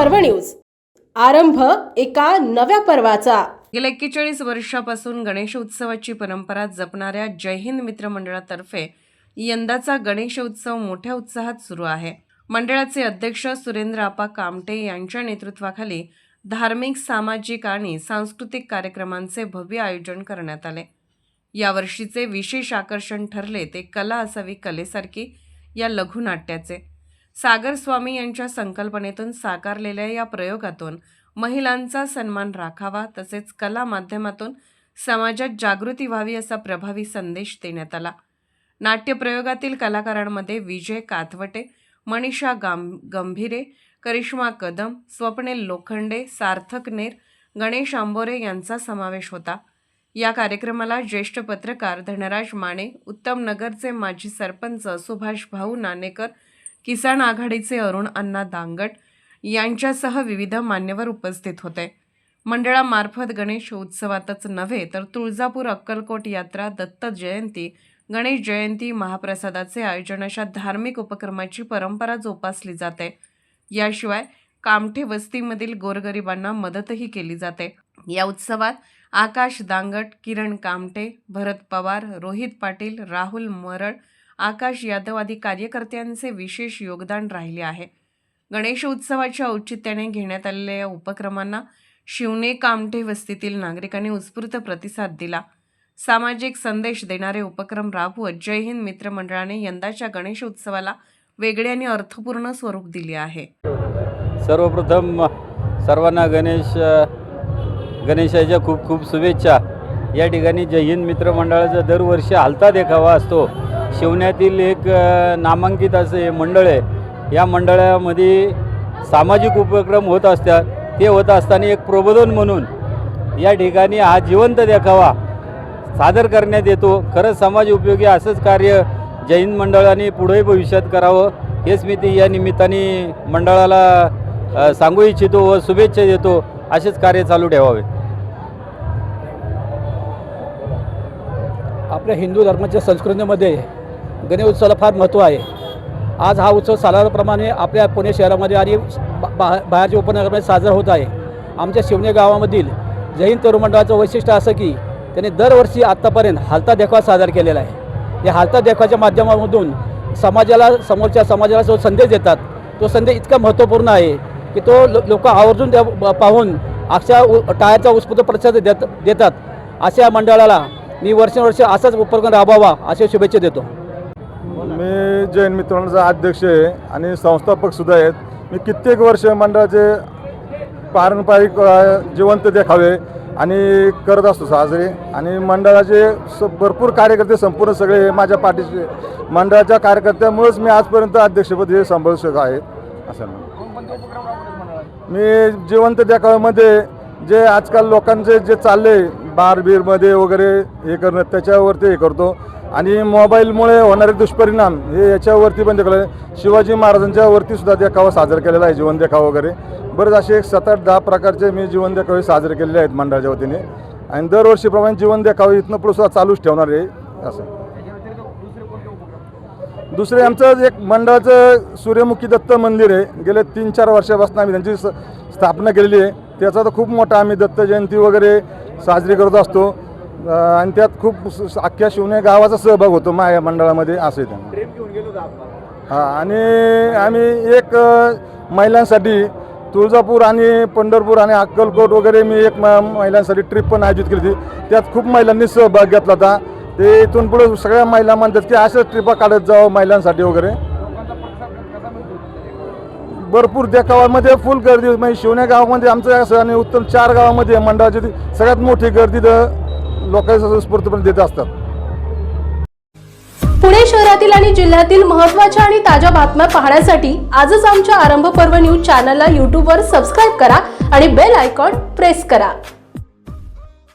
पर्व न्यूज. आरंभ एका नव्या पर्वाचा. गेल्या एक्केचाळीस वर्षापासून गणेश उत्सवाची परंपरा जपणाऱ्या जय हिंद मित्र मंडळातर्फे यंदाचा गणेश उत्सव मोठ्या उत्साहात सुरू आहे. मंडळाचे अध्यक्ष सुरेंद्र आपा कामटे यांच्या नेतृत्वाखाली धार्मिक सामाजिक आणि सांस्कृतिक कार्यक्रमांचे भव्य आयोजन करण्यात आले. यावर्षीचे विशेष आकर्षण ठरले ते कला असावी कलेसारखी या लघुनाट्याचे. सागर स्वामी यांच्या संकल्पनेतून साकारलेल्या या प्रयोगातून महिलांचा सन्मान राखावा तसेच कला माध्यमातून समाजात जागृती व्हावी असा प्रभावी संदेश देण्यात आला. नाट्यप्रयोगातील कलाकारांमध्ये विजय काथवटे मनीषा गाम गंभीरे करिश्मा कदम स्वप्नील लोखंडे सार्थक नेर गणेश आंबोरे यांचा समावेश होता. या कार्यक्रमाला ज्येष्ठ पत्रकार धनराज माने उत्तम नगरचे माजी सरपंच सुभाष भाऊ नाणेकर किसान आघाडीचे अरुण अण्णा दांगट यांच्यासह विविध मान्यवर उपस्थित होते. मंडळामार्फत गणेशोत्सवातच नव्हे तर तुळजापूर अक्कलकोट यात्रा दत्त जयंती गणेश जयंती महाप्रसादाचे आयोजन अशा धार्मिक उपक्रमाची परंपरा जोपासली जाते. याशिवाय कामठे वस्तीमधील गोरगरिबांना मदतही केली जाते. या उत्सवात आकाश दांगट किरण कामटे भरत पवार रोहित पाटील राहुल मरळ आकाश यादव आदी कार्यकर्त्यांचे विशेष योगदान राहिले आहे. गणेश उत्सवाच्या औचित्याने घेण्यात आलेल्या या उपक्रमांना शिवने कामठे वस्तीतील नागरिकांनी उत्स्फूर्त प्रतिसाद दिला. सामाजिक संदेश देणारे उपक्रम राबवत जय हिंद मित्र मंडळाने यंदाच्या गणेश उत्सवाला वेगळे आणि अर्थपूर्ण स्वरूप दिले आहे. सर्वप्रथम सर्वांना गणेश गणेशाच्या खूप खूप शुभेच्छा. या ठिकाणी जय हिंद मित्र मंडळाचा दरवर्षी हालता देखावा असतो. शिवण्यातील एक नामांकित असं हे मंडळ आहे. या मंडळामध्ये सामाजिक उपक्रम होत असतात. ते होत असताना एक प्रबोधन म्हणून या ठिकाणी हा जिवंत देखावा सादर करण्यात येतो. खरंच समाज उपयोगी असंच कार्य जैन मंडळाने पुढेही भविष्यात करावं हेच मी ती या निमित्ताने मंडळाला सांगू इच्छितो व शुभेच्छा देतो. असेच कार्य चालू ठेवावे. आपल्या हिंदू धर्माच्या संस्कृतीमध्ये गणेशोत्सवाला फार महत्त्व आहे. आज हा उत्सव सालाप्रमाणे आपल्या पुणे शहरामध्ये आणि बा- बा- बाहेरच्या उपनगरामध्ये साजरा होत आहे. आमच्या शिवणे गावामधील जैन तरुण मंडळाचं वैशिष्ट्य असं की त्यांनी दरवर्षी आत्तापर्यंत हालता देखावा सादर केलेला आहे. या हालता देखवाच्या माध्यमामधून समाजाला समोरच्या समाजाला जो संदेश देतात तो संदेश इतका महत्त्वपूर्ण आहे की तो लोक आवर्जून त्या पाहून अक्षर उ- उत्स्फूर्त प्रतिसाद देत देतात. अशा मंडळाला मी वर्षानुवर्ष असाच उपक्रम राबवावा अशा शुभेच्छा देतो. मी जैन मित्रांचा अध्यक्ष आहे आणि संस्थापकसुद्धा आहेत. मी कित्येक वर्ष मंडळाचे पारंपरिक जिवंत देखावे आणि करत असतो साजरे. आणि मंडळाचे स भरपूर कार्यकर्ते संपूर्ण सगळे हे माझ्या पाठीचे मंडळाच्या कार्यकर्त्यामुळेच मी आजपर्यंत अध्यक्षपद हे सांभाळू शकत आहे. असं मी जिवंत देखाव्यामध्ये जे आजकाल लोकांचे जे चालले बार बीरमध्ये वगैरे हे करणं त्याच्यावरती हे करतो. आणि मोबाईलमुळे होणारे दुष्परिणाम हे याच्यावरती पण देखलं शिवाजी महाराजांच्या वरती सुद्धा देखावा साजरा केलेला आहे जीवन देखावा वगैरे. बरेच असे एक सात आठ दहा प्रकारचे मी जीवन देखावे साजरे केलेले आहेत मंडळाच्या वतीने. आणि दरवर्षीप्रमाणे जीवन देखावे इथनं पुढे सुद्धा चालूच ठेवणार आहे असं. दुसरे आमचं एक मंडळाचं सूर्यमुखी दत्त मंदिर आहे. गेले तीन चार वर्षापासून आम्ही त्यांची स्थापना केलेली आहे. त्याचा तर खूप मोठा आम्ही दत्त जयंती वगैरे साजरी करत असतो. आणि त्यात खूप स- अख्ख्या शिवणे गावाचा सहभाग होतो मा या मंडळामध्ये असं आहे त्यांना हां आणि आम्ही एक अं, महिलांसाठी तुळजापूर आणि पंढरपूर आणि अक्कलकोट वगैरे मी एक म- महिलांसाठी ट्रिप पण आयोजित केली होती. त्यात खूप महिलांनी सहभाग घेतला होता. ते इथून पुढे सगळ्या महिला म्हणतात की अशाच ट्रिपा काढत जावं महिलांसाठी वगैरे. भरपूर देखावामध्ये फुल गर्दी होती. म्हणजे शिवण्या गावामध्ये आमचं असं आणि उत्तम चार गावामध्ये मंडळाची ती सगळ्यात मोठी गर्दी तर लोकांचं स्फूर्तपणे देत असतात. पुणे शहरातील आणि जिल्ह्यातील महत्त्वाच्या आणि ताज्या बातम्या पाहण्यासाठी आजच आमच्या आरंभ पर्व न्यूज चॅनलला यूट्यूबवर सबस्क्राईब करा आणि बेल आयकॉन प्रेस करा.